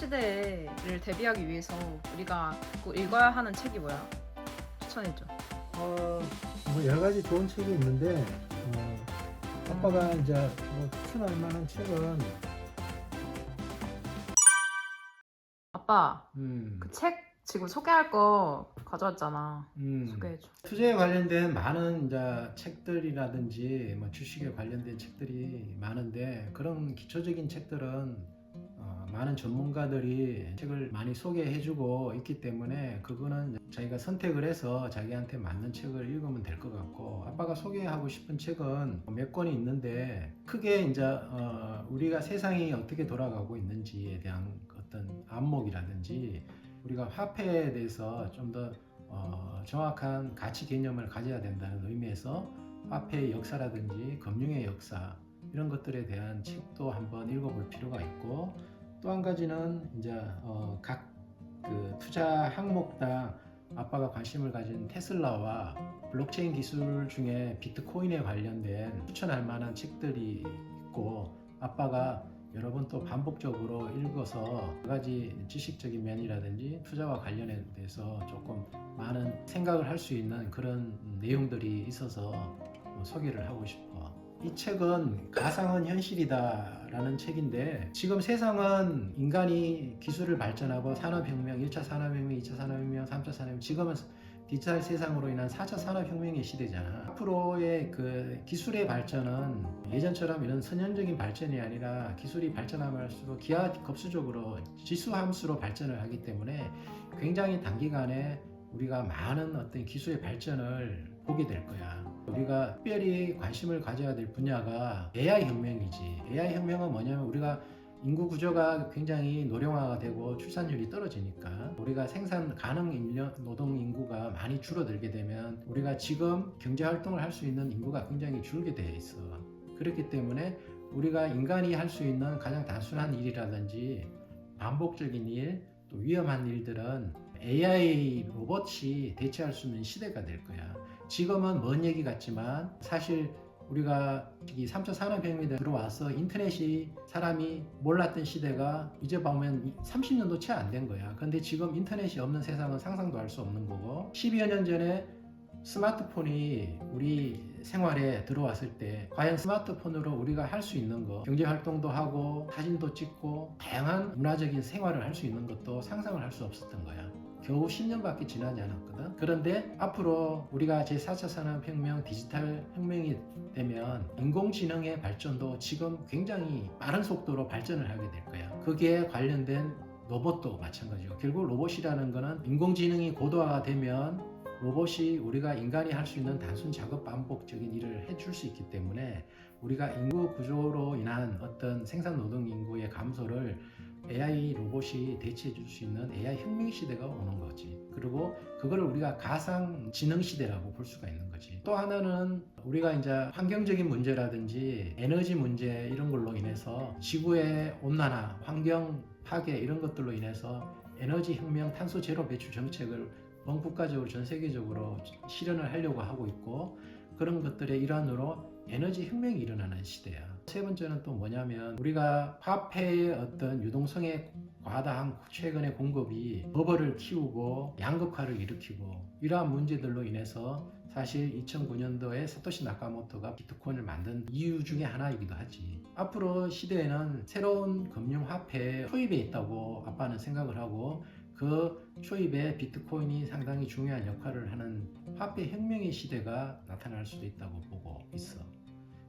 시대를 대비하기 위해서 우리가 꼭 읽어야 하는 책이 뭐야? 추천해줘. 어, 뭐 여러 가지 좋은 책이 있는데 어, 아빠가 이제 뭐 추천할 만한 책은 아빠, 음, 그 책 지금 소개할 거 가져왔잖아. 음, 소개해줘. 투자에 관련된 많은 이제 책들이라든지 뭐 주식에 관련된 책들이 많은데 그런 기초적인 책들은 어, 많은 전문가들이 책을 많이 소개해주고 있기 때문에 그거는 자기가 선택을 해서 자기한테 맞는 책을 읽으면 될 것 같고 아빠가 소개하고 싶은 책은 몇 권이 있는데 크게 이제 어, 우리가 세상이 어떻게 돌아가고 있는지에 대한 어떤 안목이라든지 우리가 화폐에 대해서 좀더 어, 정확한 가치 개념을 가져야 된다는 의미에서 화폐의 역사라든지 금융의 역사 이런 것들에 대한 책도 한번 읽어볼 필요가 있고 또 한 가지는 이제 어, 각그 투자 항목당 아빠가 관심을 가진 테슬라와 블록체인 기술 중에 비트코인에 관련된 추천할 만한 책들이 있고 아빠가 여러 번 또 반복적으로 읽어서 여러 가지 지식적인 면이라든지 투자와 관련해서 조금 많은 생각을 할 수 있는 그런 내용들이 있어서 어, 소개를 하고 싶어. 이 책은 가상은 현실이다라는 책인데 지금 세상은 인간이 기술을 발전하고 산업혁명, 1차 산업혁명, 2차 산업혁명, 3차 산업혁명, 지금은 디지털 세상으로 인한 4차 산업혁명의 시대잖아. 앞으로의 그 기술의 발전은 예전처럼 이런 선형적인 발전이 아니라 기술이 발전할수록 기하급수적으로 지수함수로 발전을 하기 때문에 굉장히 단기간에 우리가 많은 어떤 기술의 발전을 보게 될 거야. 우리가 특별히 관심을 가져야 될 분야가 AI 혁명이지. AI 혁명은 뭐냐면 우리가 인구 구조가 굉장히 노령화가 되고 출산율이 떨어지니까 우리가 생산 가능 인력 노동 인구가 많이 줄어들게 되면 우리가 지금 경제 활동을 할 수 있는 인구가 굉장히 줄게 돼 있어. 그렇기 때문에 우리가 인간이 할 수 있는 가장 단순한 일이라든지 반복적인 일, 또 위험한 일들은 AI 로봇이 대체할 수 있는 시대가 될 거야. 지금은 먼 얘기 같지만 사실 우리가 이 3차 산업혁명이 들어와서 인터넷이 사람이 몰랐던 시대가 이제 보면 30년도 채 안 된 거야. 근데 지금 인터넷이 없는 세상은 상상도 할 수 없는 거고 12여 년 전에 스마트폰이 우리 생활에 들어왔을 때 과연 스마트폰으로 우리가 할 수 있는 거 경제 활동도 하고 사진도 찍고 다양한 문화적인 생활을 할 수 있는 것도 상상을 할 수 없었던 거야. 겨우 10년밖에 지나지 않았거든. 그런데 앞으로 우리가 제4차 산업혁명 디지털 혁명이 되면 인공지능의 발전도 지금 굉장히 빠른 속도로 발전을 하게 될 거야. 거기에 관련된 로봇도 마찬가지고 결국 로봇이라는 거는 인공지능이 고도화가 되면 로봇이 우리가 인간이 할 수 있는 단순 작업 반복적인 일을 해줄 수 있기 때문에 우리가 인구 구조로 인한 어떤 생산 노동 인구의 감소를 AI 로봇이 대체해 줄 수 있는 AI 혁명 시대가 오는 거지. 그리고 그거를 우리가 가상 지능 시대라고 볼 수가 있는 거지. 또 하나는 우리가 이제 환경적인 문제라든지 에너지 문제 이런 걸로 인해서 지구의 온난화, 환경 파괴 이런 것들로 인해서 에너지 혁명, 탄소 제로 배출 정책을 전 국가적으로 전 세계적으로 실현을 하려고 하고 있고 그런 것들의 일환으로 에너지 혁명이 일어나는 시대야. 세 번째는 또 뭐냐면 우리가 화폐의 어떤 유동성에 과다한 최근의 공급이 버블을 키우고 양극화를 일으키고 이러한 문제들로 인해서 사실 2009년도에 사토시 나카모토가 비트코인을 만든 이유 중에 하나이기도 하지. 앞으로 시대에는 새로운 금융 화폐 초입에 있다고 아빠는 생각을 하고 그 초입에 비트코인이 상당히 중요한 역할을 하는 화폐 혁명의 시대가 나타날 수도 있다고 보고 있어.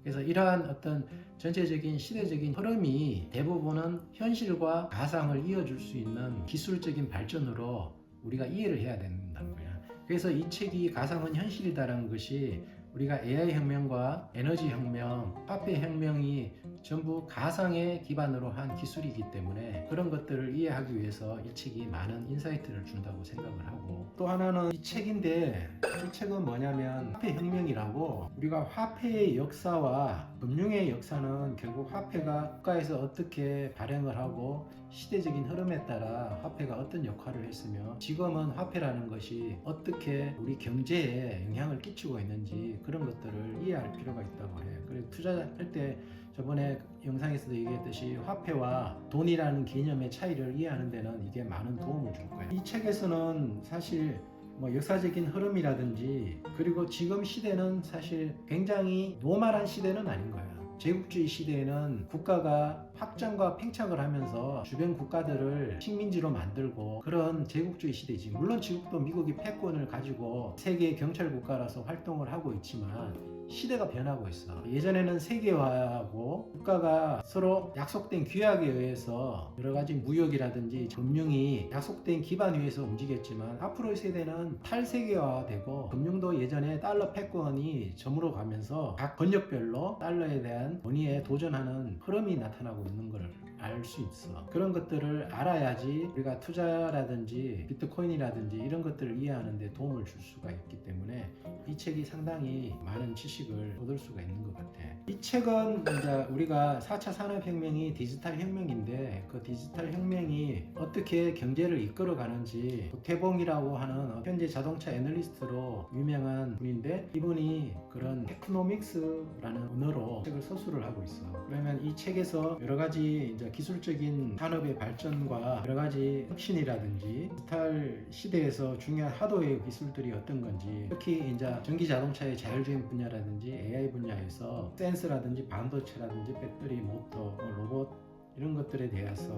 그래서 이러한 어떤 전체적인 시대적인 흐름이 대부분은 현실과 가상을 이어줄 수 있는 기술적인 발전으로 우리가 이해를 해야 된다는 거야. 그래서 이 책이 가상은 현실이다라는 것이 우리가 AI 혁명과 에너지 혁명, 화폐 혁명이 전부 가상의 기반으로 한 기술이기 때문에 그런 것들을 이해하기 위해서 이 책이 많은 인사이트를 준다고 생각을 하고 또 하나는 이 책인데 이 책은 뭐냐면 화폐 혁명이라고 우리가 화폐의 역사와 금융의 역사는 결국 화폐가 국가에서 어떻게 발행을 하고 시대적인 흐름에 따라 화폐가 어떤 역할을 했으며 지금은 화폐라는 것이 어떻게 우리 경제에 영향을 끼치고 있는지 그런 것들을 이해할 필요가 있다고 해요. 그래서 투자할 때 저번에 영상에서도 얘기했듯이 화폐와 돈이라는 개념의 차이를 이해하는 데는 이게 많은 도움을 줄 거예요. 이 책에서는 사실 뭐 역사적인 흐름이라든지 그리고 지금 시대는 사실 굉장히 노멀한 시대는 아닌 거예요. 제국주의 시대에는 국가가 확장과 팽창을 하면서 주변 국가들을 식민지로 만들고 그런 제국주의 시대지. 물론 지금도 미국이 패권을 가지고 세계 경찰 국가라서 활동을 하고 있지만 시대가 변하고 있어. 예전에는 세계화하고 국가가 서로 약속된 규약에 의해서 여러 가지 무역이라든지 금융이 약속된 기반 위에서 움직였지만 앞으로의 세대는 탈세계화되고 금융도 예전에 달러 패권이 저물어 가면서 각 권역별로 달러에 대한 money에 도전하는 흐름이 나타나고 있는 걸 알 수 있어. 그런 것들을 알아야지 우리가 투자라든지 비트코인이라든지 이런 것들을 이해하는데 도움을 줄 수가 있기 때문에 이 책이 상당히 많은 지식을 얻을 수가 있는 것 같아. 이 책은 이제 우리가 4차 산업혁명이 디지털 혁명인데 그 디지털 혁명이 어떻게 경제를 이끌어 가는지 태봉이라고 하는 현재 자동차 애널리스트로 유명한 분인데 이분이 그런 테크노믹스라는 언어로 책을 서술을 하고 있어. 그러면 이 책에서 여러 가지 이제 기술적인 산업의 발전과 여러 가지 혁신이라든지 디지털 시대에서 중요한 하드웨어 기술들이 어떤 건지 특히 이제 전기 자동차의 자율주행 분야라든지 AI 분야에서 센스라든지 반도체라든지 배터리, 모터, 뭐 로봇 이런 것들에 대해서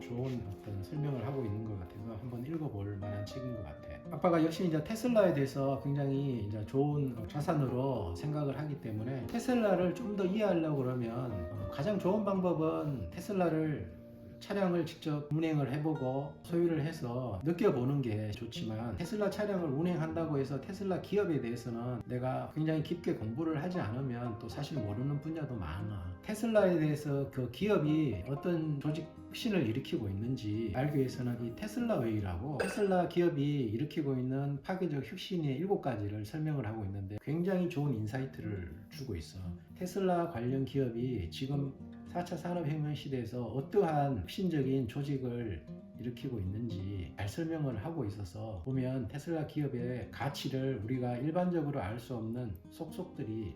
좋은 어떤 설명을 하고 있는 것 같아서 한번 읽어볼 만한 책인 것 같아. 아빠가 역시 이제 테슬라에 대해서 굉장히 이제 좋은 자산으로 생각을 하기 때문에 테슬라를 좀 더 이해하려고 그러면 어, 가장 좋은 방법은 테슬라를 차량을 직접 운행을 해보고 소유를 해서 느껴보는 게 좋지만 테슬라 차량을 운행한다고 해서 테슬라 기업에 대해서는 내가 굉장히 깊게 공부를 하지 않으면 또 사실 모르는 분야도 많아. 테슬라에 대해서 그 기업이 어떤 조직 혁신을 일으키고 있는지 알기 위해서는 이 테슬라 웨이라고 테슬라 기업이 일으키고 있는 파괴적 혁신의 일곱 가지를 설명을 하고 있는데 굉장히 좋은 인사이트를 주고 있어. 테슬라 관련 기업이 지금 4차 산업혁명 시대에서 어떠한 혁신적인 조직을 일으키고 있는지 잘 설명을 하고 있어서 보면 테슬라 기업의 가치를 우리가 일반적으로 알 수 없는 속속들이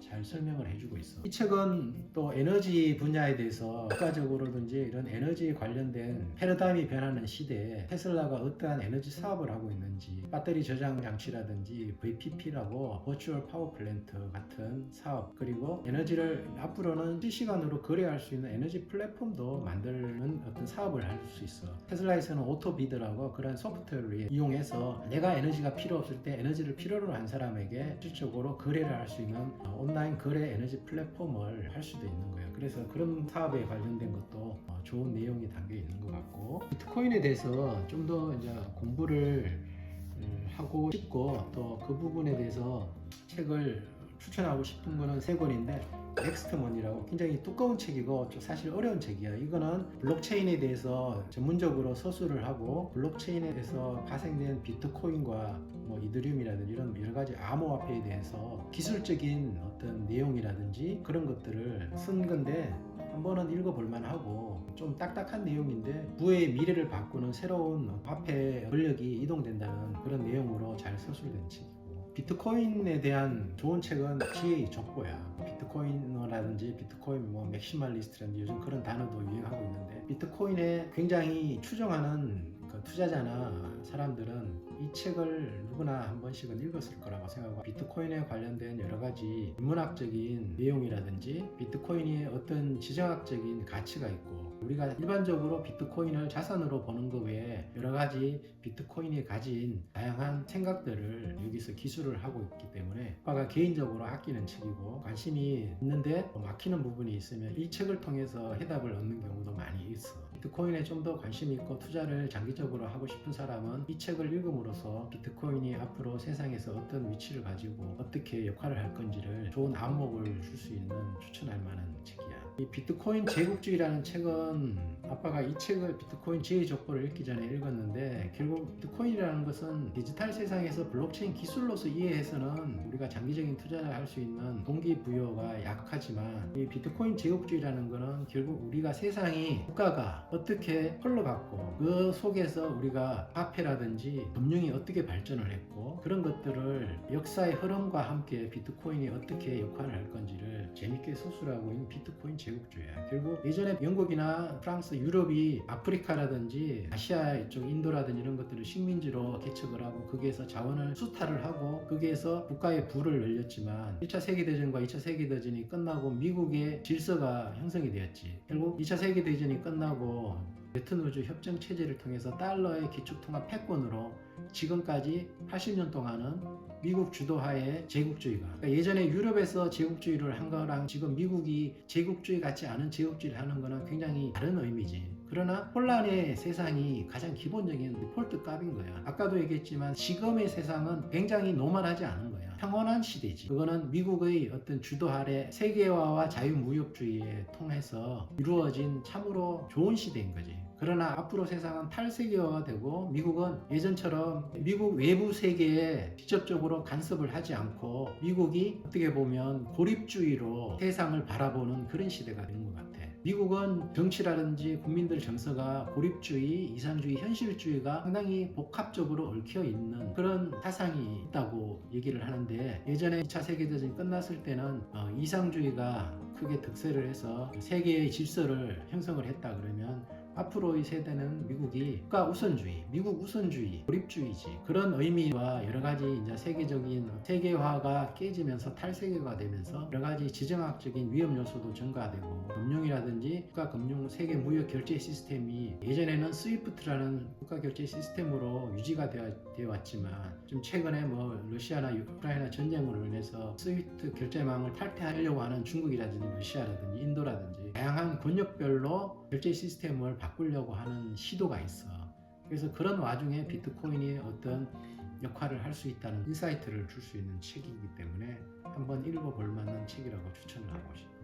잘 설명을 해주고 있어. 이 책은 또 에너지 분야에 대해서 국가적으로든지 이런 에너지 관련된 패러다임이 변하는 시대에 테슬라가 어떠한 에너지 사업을 하고 있는지 배터리 저장 장치라든지 VPP라고 버추얼 파워 플랜트 같은 사업 그리고 에너지를 앞으로는 실시간으로 거래할 수 있는 에너지 플랫폼도 만드는 어떤 사업을 할 수 있어. 테슬라에서는 오토비드라고 그런 소프트웨어를 이용해서 내가 에너지가 필요 없을 때 에너지를 필요로 한 사람에게 실질적으로 거래를 할 수 있는 온라인 거래 에너지 플랫폼을 할 수도 있는 거예요. 그래서 그런 사업에 관련된 것도 어, 좋은 내용이 담겨 있는 것 같고 비트코인에 대해서 좀 더 이제 공부를 음, 하고 싶고 또 그 부분에 대해서 책을 추천하고 싶은 거는 세 권인데 넥스트먼이라고 굉장히 두꺼운 책이고 좀 사실 어려운 책이야. 이거는 블록체인에 대해서 전문적으로 서술을 하고 블록체인에 대해서 파생된 비트코인과 뭐 이더리움이라든지 이런 여러 가지 암호화폐에 대해서 기술적인 어떤 내용이라든지 그런 것들을 쓴 건데 한 번은 읽어볼 만하고 좀 딱딱한 내용인데 부의 미래를 바꾸는 새로운 화폐 권력이 이동된다는 그런 내용으로 잘 서술된 책이고 비트코인에 대한 좋은 책은 지혜의 족보야. 비트코이너라든지 비트코인 뭐 맥시멀리스트라든지 요즘 그런 단어도 유행하고 있는데 비트코인에 굉장히 추정하는 그 투자자나 사람들은 이 책을 누구나 한 번씩은 읽었을 거라고 생각하고 비트코인에 관련된 여러 가지 인문학적인 내용이라든지 비트코인이 어떤 지정학적인 가치가 있고 우리가 일반적으로 비트코인을 자산으로 보는 것 외에 여러 가지 비트코인이 가진 다양한 생각들을 여기서 기술을 하고 있기 때문에 아빠가 개인적으로 아끼는 책이고 관심이 있는데 막히는 부분이 있으면 이 책을 통해서 해답을 얻는 경우도 많이 있어. 비트코인에 좀 더 관심이 있고 투자를 장기적으로 하고 싶은 사람은 이 책을 읽음으로써 비트코인이 앞으로 세상에서 어떤 위치를 가지고 어떻게 역할을 할 건지를 좋은 안목을 줄 수 있는 추천할 만한 책이야. 이 비트코인 제국주의라는 책은 아빠가 이 책을 비트코인 지혜 족보를 읽기 전에 읽었는데 결국 비트코인이라는 것은 디지털 세상에서 블록체인 기술로서 이해해서는 우리가 장기적인 투자를 할 수 있는 동기부여가 약하지만 이 비트코인 제국주의라는 것은 결국 우리가 세상이 국가가 어떻게 흘러갔고 그 속에서 우리가 화폐라든지 금융이 어떻게 발전을 했고 그런 것들을 역사의 흐름과 함께 비트코인이 어떻게 역할을 할 건지를 재밌게 서술하고 있는 비트코인 제국주의야. 결국 예전에 영국이나 프랑스, 유럽이 아프리카라든지 아시아 이쪽 인도라든지 이런 것들을 식민지로 개척을 하고 거기에서 자원을 수탈을 하고 거기에서 국가의 부를 늘렸지만 1차 세계대전과 2차 세계대전이 끝나고 미국의 질서가 형성이 되었지. 결국 2차 세계대전이 끝나고 베트누즈 협정 체제를 통해서 달러의 기축통화 패권으로 지금까지 80년 동안은 미국 주도하에 제국주의가 그러니까 예전에 유럽에서 제국주의를 한 거랑 지금 미국이 제국주의 같지 않은 제국주의를 하는 거는 굉장히 다른 의미지. 그러나 혼란의 세상이 가장 기본적인 디폴트 값인 거야. 아까도 얘기했지만 지금의 세상은 굉장히 노멀하지 않은 거야. 평온한 시대지. 그거는 미국의 어떤 주도 아래 세계화와 자유무역주의에 통해서 이루어진 참으로 좋은 시대인 거지. 그러나 앞으로 세상은 탈세계화가 되고 미국은 예전처럼 미국 외부 세계에 직접적으로 간섭을 하지 않고 미국이 어떻게 보면 고립주의로 세상을 바라보는 그런 시대가 된 것 같아. 미국은 정치라든지 국민들 정서가 고립주의, 이상주의, 현실주의가 상당히 복합적으로 얽혀 있는 그런 사상이 있다고 얘기를 하는데 예전에 2차 세계대전이 끝났을 때는 어, 이상주의가 크게 득세를 해서 세계의 질서를 형성을 했다 그러면 앞으로의 세대는 미국이 국가 우선주의, 미국 우선주의, 고립주의지. 그런 의미와 여러 가지 이제 세계적인 세계화가 깨지면서 탈세계가 되면서 여러 가지 지정학적인 위험 요소도 증가되고 금융이라든지 국가 금융 세계 무역 결제 시스템이 예전에는 스위프트라는 국가 결제 시스템으로 유지가 되어 왔지만 좀 최근에 뭐 러시아나 우크라이나 전쟁으로 인해서 스위프트 결제망을 탈퇴하려고 하는 중국이라든지 러시아라든지 인도라든지 번역별로 결제 시스템을 바꾸려고 하는 시도가 있어. 그래서 그런 와중에 비트코인이 어떤 역할을 할 수 있다는 인사이트를 줄 수 있는 책이기 때문에 한번 읽어볼 만한 책이라고 추천을 하고 싶어요.